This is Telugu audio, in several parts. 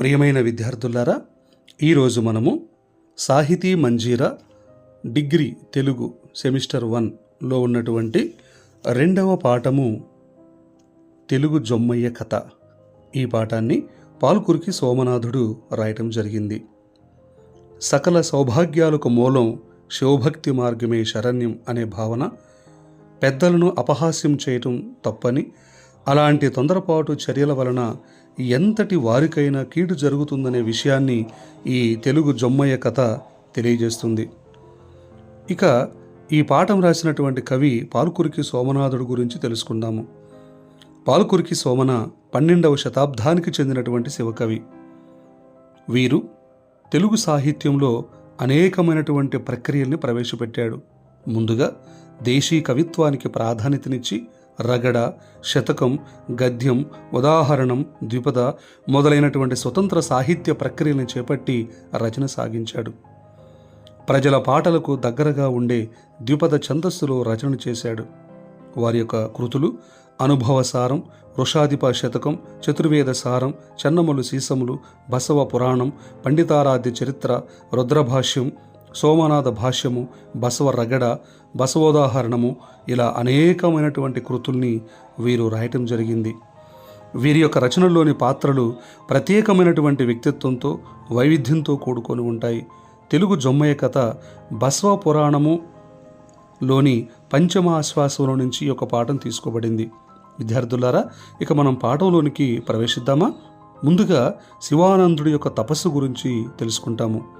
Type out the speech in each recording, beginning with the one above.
ప్రియమైన విద్యార్థులారా ఈరోజు మనము సాహితీ మంజీరా డిగ్రీ తెలుగు సెమిస్టర్ వన్లో ఉన్నటువంటి రెండవ పాఠము తెలుగు జొమ్మయ్య కథ. ఈ పాఠాన్ని పాల్కురికి సోమనాథుడు రాయటం జరిగింది. సకల సౌభాగ్యాలకు మూలం శివభక్తి మార్గమే శరణ్యం అనే భావన పెద్దలను అపహాస్యం చేయటం తప్పని అలాంటి తొందరపాటు చర్యల వలన ఎంతటి వారికైనా కీడు జరుగుతుందనే విషయాన్ని ఈ తెలుగు జొమ్మయ్య కథ తెలియజేస్తుంది. ఇక ఈ పాఠం రాసినటువంటి కవి పాల్కురికి సోమనాథుడు గురించి తెలుసుకుందాము. పాల్కురికి సోమన పన్నెండవ శతాబ్దానికి చెందినటువంటి శివకవి. వీరు తెలుగు సాహిత్యంలో అనేకమైనటువంటి ప్రక్రియల్ని ప్రవేశపెట్టాడు. ముందుగా దేశీ కవిత్వానికి ప్రాధాన్యతనిచ్చి రగడ శతకం గద్యం ఉదాహరణం ద్విపద మొదలైనటువంటి స్వతంత్ర సాహిత్య ప్రక్రియలను చేపట్టి రచన సాగించాడు. ప్రజల పాటలకు దగ్గరగా ఉండే ద్విపద ఛందస్సులో రచన చేశాడు. వారి యొక్క కృతులు అనుభవసారం వృషాధిప శతకం చతుర్వేద సారం చెన్నమలు సీసములు బసవ పురాణం పండితారాధ్య చరిత్ర రుద్రభాష్యం సోమనాథ భాష్యము బసవ రగడ బసవోదాహరణము ఇలా అనేకమైనటువంటి కృతుల్ని వీరు రాయటం జరిగింది. వీరి యొక్క రచనల్లోని పాత్రలు ప్రత్యేకమైనటువంటి వ్యక్తిత్వంతో వైవిధ్యంతో కూడుకొని ఉంటాయి. తెలుగు జొమ్మయ్య కథ బసవ పురాణము లోని పంచమాశ్వాసంలో నుంచి ఒక పాఠం తీసుకోబడింది. విద్యార్థులారా ఇక మనం పాఠంలోనికి ప్రవేశిద్దామా? ముందుగా శివానందుడి యొక్క తపస్సు గురించి తెలుసుకుంటాము.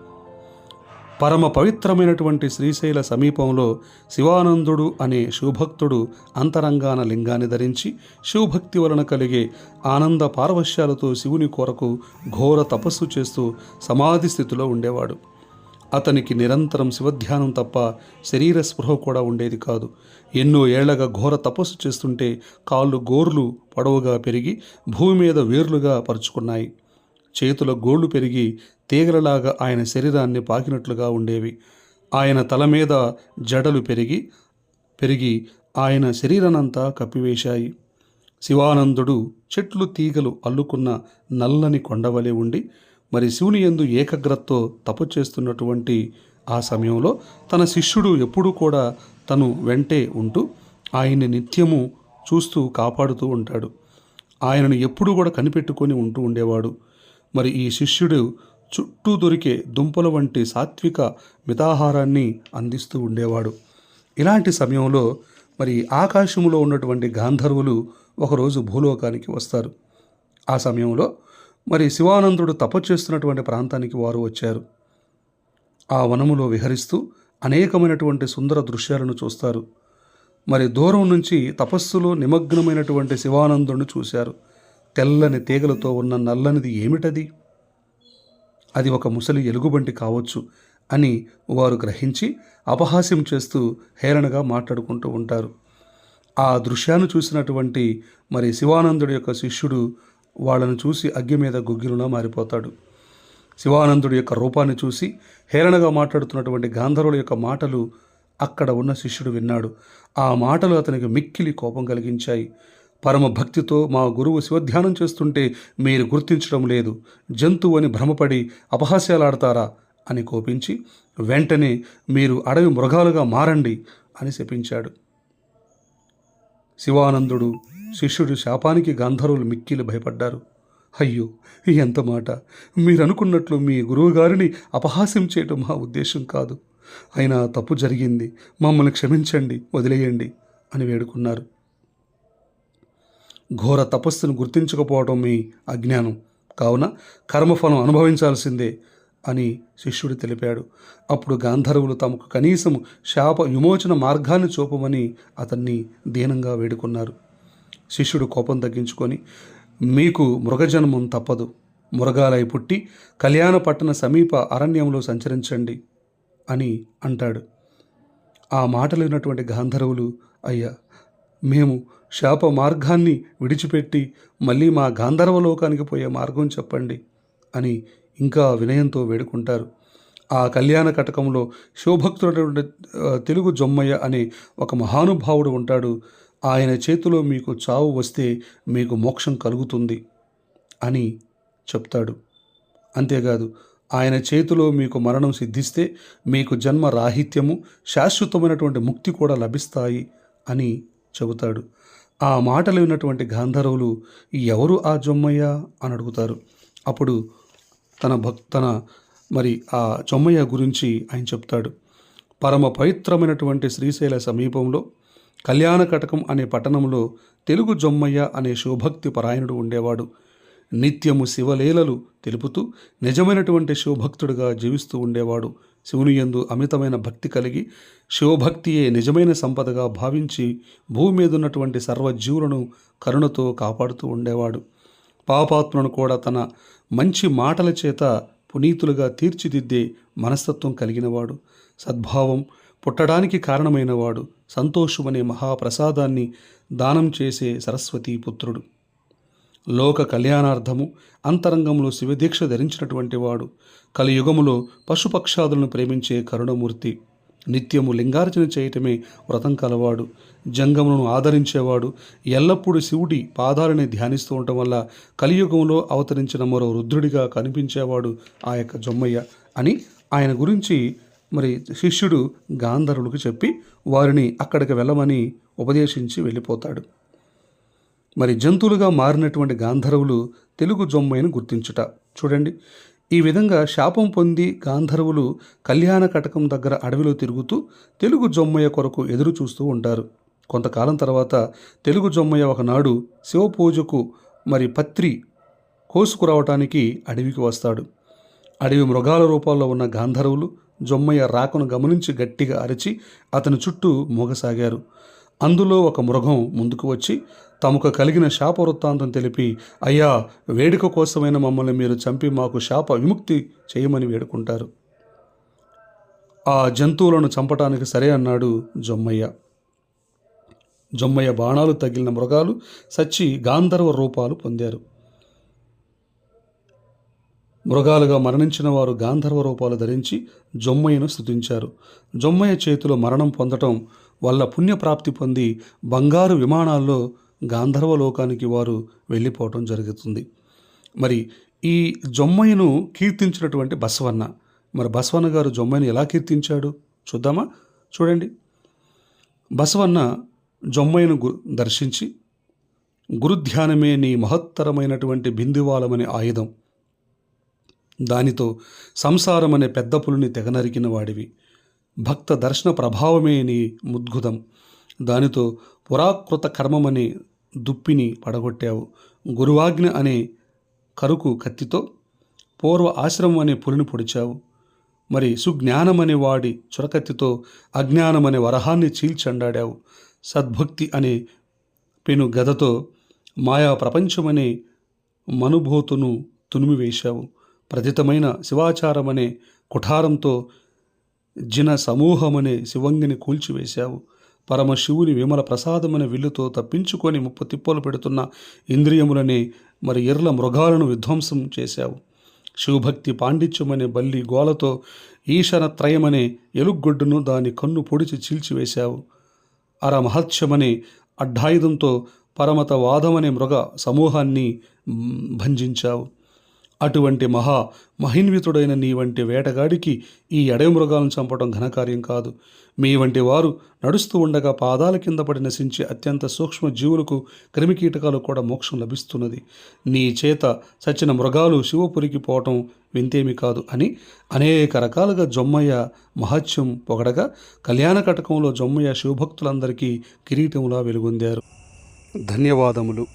పరమ పవిత్రమైనటువంటి శ్రీశైల సమీపంలో శివానందుడు అనే శివభక్తుడు అంతరంగాన లింగాన్ని ధరించి శివభక్తి వలన కలిగే ఆనంద పారవశ్యాలతో శివుని కొరకు ఘోర తపస్సు చేస్తూ సమాధి స్థితిలో ఉండేవాడు. అతనికి నిరంతరం శివధ్యానం తప్ప శరీర స్పృహ కూడా ఉండేది కాదు. ఎన్నో ఏళ్ళగా ఘోర తపస్సు చేస్తుంటే కాళ్ళు గోర్లు పొడవుగా పెరిగి భూమి మీద వేర్లుగా పరుచుకున్నాయి. చేతుల గోళ్ళు పెరిగి తీగలలాగా ఆయన శరీరాన్ని పాకినట్లుగా ఉండేవి. ఆయన తల మీద జడలు పెరిగి పెరిగి ఆయన శరీరానంతా కప్పివేశాయి. శివానందుడు చెట్లు తీగలు అల్లుకున్న నల్లని కొండవలే ఉండి మరి శివుని యందు ఏకాగ్రతతో తపు చేస్తున్నటువంటి ఆ సమయంలో తన శిష్యుడు ఎప్పుడూ కూడా తను వెంటే ఉంటూ ఆయన్ని నిత్యము చూస్తూ కాపాడుతూ ఉంటాడు. ఆయనను ఎప్పుడూ కూడా కనిపెట్టుకొని ఉంటూ ఉండేవాడు. మరి ఈ శిష్యుడు చుట్టూ దొరికే దుంపల వంటి సాత్విక మితాహారాన్ని అందిస్తూ ఉండేవాడు. ఇలాంటి సమయంలో మరి ఆకాశంలో ఉన్నటువంటి గాంధర్వులు ఒకరోజు భూలోకానికి వస్తారు. ఆ సమయంలో మరి శివానందుడు తపచేస్తున్నటువంటి చేస్తున్నటువంటి ప్రాంతానికి వారు వచ్చారు. ఆ వనములో విహరిస్తూ అనేకమైనటువంటి సుందర దృశ్యాలను చూస్తారు. మరి దూరం నుంచి తపస్సులో నిమగ్నమైనటువంటి శివానందుడిని చూశారు. తెల్లని తీగలతో ఉన్న నల్లనిది ఏమిటది? అది ఒక ముసలి ఎలుగుబంటి కావచ్చు అని వారు గ్రహించి అపహాస్యం చేస్తూ హేళనగా మాట్లాడుకుంటూ ఉంటారు. ఆ దృశ్యాన్ని చూసినటువంటి మరి శివానందుడి యొక్క శిష్యుడు వాళ్ళను చూసి అగ్గి మీద గుగ్గిలులా మారిపోతాడు. శివానందుడి యొక్క రూపాన్ని చూసి హేళనగా మాట్లాడుతున్నటువంటి గాంధర్వుల యొక్క మాటలు అక్కడ ఉన్న శిష్యుడు విన్నాడు. ఆ మాటలు అతనికి మిక్కిలి కోపం కలిగించాయి. పరమ భక్తితో మా గురువు శివధ్యానం చేస్తుంటే మీరు గుర్తించడం లేదు. జంతువు అని భ్రమపడి అపహాస్యాలాడతారా? అని కోపించి వెంటనే మీరు అడవి మృగాలుగా మారండి అని శపించాడు. శివానందుడు శిష్యుడు శాపానికి గాంధర్వులు మిక్కిలి భయపడ్డారు. అయ్యో ఎంత మాట! మీరు అనుకున్నట్లు మీ గురువుగారిని అపహాస్యం చేయటం మా ఉద్దేశం కాదు. అయినా తప్పు జరిగింది. మమ్మల్ని క్షమించండి వదిలేయండి అని వేడుకున్నారు. ఘోర తపస్సును గుర్తించకపోవటం మీ అజ్ఞానం. కావున కర్మఫలం అనుభవించాల్సిందే అని శిష్యుడు తెలిపాడు. అప్పుడు గాంధర్వులు తమకు కనీసం శాప విమోచన మార్గాన్ని చూపమని అతన్ని దీనంగా వేడుకున్నారు. శిష్యుడు కోపం తగ్గించుకొని మీకు మృగజన్మం తప్పదు. మృగాలై పుట్టి కళ్యాణ పట్టణ సమీప అరణ్యంలో సంచరించండి అని అంటాడు. ఆ మాటలు విన్నటువంటి గాంధర్వులు అయ్యా మేము శాప మార్గాన్ని విడిచిపెట్టి మళ్ళీ మా గాంధర్వ లోకానికి పోయే మార్గం చెప్పండి అని ఇంకా వినయంతో వేడుకుంటారు. ఆ కళ్యాణ కటకంలో శివభక్తుడైనటువంటి తెలుగు జొమ్మయ్య అనే ఒక మహానుభావుడు ఉంటాడు. ఆయన చేతిలో మీకు చావు వస్తే మీకు మోక్షం కలుగుతుంది అని చెప్తాడు. అంతేకాదు ఆయన చేతిలో మీకు మరణం సిద్ధిస్తే మీకు జన్మ రాహిత్యము శాశ్వతమైనటువంటి ముక్తి కూడా లభిస్తాయి అని చెబుతాడు. ఆ మాటలు విన్నటువంటి గాంధర్వులు ఎవరు ఆ జొమ్మయ్య? అని అడుగుతారు. అప్పుడు తన భక్ తన మరి ఆ జొమ్మయ్య గురించి ఆయన చెప్తాడు. పరమ పవిత్రమైనటువంటి శ్రీశైల సమీపంలో కళ్యాణ కటకం అనే పట్టణంలో తెలుగు జొమ్మయ్య అనే శివభక్తి పరాయణుడు ఉండేవాడు. నిత్యము శివలీలలు తెలుపుతూ నిజమైనటువంటి శివభక్తుడిగా జీవిస్తూ ఉండేవాడు. శివుని యందు అమితమైన భక్తి కలిగి శివభక్తియే నిజమైన సంపదగా భావించి భూమి మీద ఉన్నటువంటి సర్వజీవులను కరుణతో కాపాడుతూ ఉండేవాడు. పాపాత్మను కూడా తన మంచి మాటల చేత పునీతులుగా తీర్చిదిద్దే మనస్తత్వం కలిగినవాడు. సద్భావం పుట్టడానికి కారణమైనవాడు. సంతోషమనే మహాప్రసాదాన్ని దానం చేసే సరస్వతీ పుత్రుడు. లోక కళ్యాణార్థము అంతరంగంలో శివదీక్ష ధరించినటువంటి వాడు. కలియుగములో పశుపక్షాదులను ప్రేమించే కరుణమూర్తి. నిత్యము లింగార్చన చేయటమే వ్రతం కలవాడు. జంగములను ఆదరించేవాడు. ఎల్లప్పుడూ శివుడి పాదాలని ధ్యానిస్తూ ఉండటం వల్ల కలియుగంలో అవతరించిన మరో రుద్రుడిగా కనిపించేవాడు ఆ యొక్క జొమ్మయ్య అని ఆయన గురించి మరి శిష్యుడు గాంధర్వులకు చెప్పి వారిని అక్కడికి వెళ్ళమని ఉపదేశించి వెళ్ళిపోతాడు. మరి జంతువులుగా మారినటువంటి గాంధర్వులు తెలుగు జొమ్మయ్యను గుర్తించుట. చూడండి. ఈ విధంగా శాపం పొంది గాంధర్వులు కళ్యాణ కటకం దగ్గర అడవిలో తిరుగుతూ తెలుగు జొమ్మయ్య కొరకు ఎదురు చూస్తూ ఉంటారు. కొంతకాలం తర్వాత తెలుగు జొమ్మయ్య ఒకనాడు శివపూజకు మరి పత్రి కోసుకురావటానికి అడవికి వస్తాడు. అడవి మృగాల రూపాల్లో ఉన్న గాంధర్వులు జొమ్మయ్య రాకను గమనించి గట్టిగా అరిచి అతని చుట్టూ మోగసాగారు. అందులో ఒక మృగం ముందుకు వచ్చి తమకు కలిగిన శాప వృత్తాంతం తెలిపి అయ్యా వేడుక కోసమైన మమ్మల్ని మీరు చంపి మాకు శాప విముక్తి చేయమని వేడుకుంటారు. ఆ జంతువులను చంపటానికి సరే అన్నాడు జొమ్మయ్య. జొమ్మయ్య బాణాలు తగిలిన మృగాలు సచ్చి గాంధర్వ రూపాలు పొందారు. మృగాలుగా మరణించిన వారు గాంధర్వ రూపాలు ధరించి జొమ్మయ్యను స్తుతించారు. జొమ్మయ్య చేతిలో మరణం పొందటం వల్ల పుణ్యప్రాప్తి పొంది బంగారు విమానాల్లో గాంధర్వలోకానికి వారు వెళ్ళిపోవటం జరుగుతుంది. మరి ఈ జొమ్మయ్యను కీర్తించినటువంటి బసవన్న మరి బసవన్న గారు జొమ్మయ్యను ఎలా కీర్తించాడు చూద్దామా? చూడండి. బసవన్న జొమ్మయ్యను గు దర్శించి గురుధ్యానమే నీ మహత్తరమైనటువంటి బిందువాలమనే ఆయుధం. దానితో సంసారం అనే పెద్ద పులిని తెగనరికిన వాడివి. భక్త దర్శన ప్రభావమేని ముద్గుదం దానితో పురాకృత కర్మమనే దుప్పిని పడగొట్టావు. గురువాజ్ఞ అనే కరుకు కత్తితో పూర్వ ఆశ్రమం అనే పులిని పొడిచావు. మరి సుజ్ఞానం అనే వాడి చురకత్తితో అజ్ఞానం అనే వరహాన్ని చీల్చండాడావు. సద్భక్తి అనే పెను గదతో మాయా ప్రపంచమనే మనుభూతును తునిమివేశావు. ప్రతితమైన శివాచారమనే కుఠారంతో జిన సమూహమనే శివంగిని కూల్చివేశావు. పరమశివుని విమల ప్రసాదమైన విల్లుతో తప్పించుకొని ముప్పు తిప్పలు పెడుతున్న ఇంద్రియములనే మరి ఎర్ల మృగాలను విధ్వంసం చేశావు. శివభక్తి పాండిత్యమనే బల్లి గోలతో ఈశనత్రయమనే ఎలుగొడ్డును దాని కన్ను పొడిచి చీల్చివేశావు. అరమహత్యమనే అడ్డాయుధంతో పరమత వాదమనే మృగ సమూహాన్ని భంజించావు. అటువంటి మహా మహిన్వితుడైన నీ వంటి వేటగాడికి ఈ అడవి మృగాలను చంపడం ఘనకార్యం కాదు. మీ వంటి వారు నడుస్తూ ఉండగా పాదాల కింద పడి నశించే అత్యంత సూక్ష్మ జీవులకు క్రిమికీటకాలు కూడా మోక్షం లభిస్తున్నది. నీ చేత సచిన మృగాలు శివపురికి పోవటం వింతేమి కాదు అని అనేక రకాలుగా జొమ్మయ్య మహత్యం పొగడగా కళ్యాణ కటకంలో జొమ్మయ్య శివభక్తులందరికీ కిరీటంలా వెలుగొందారు. ధన్యవాదములు.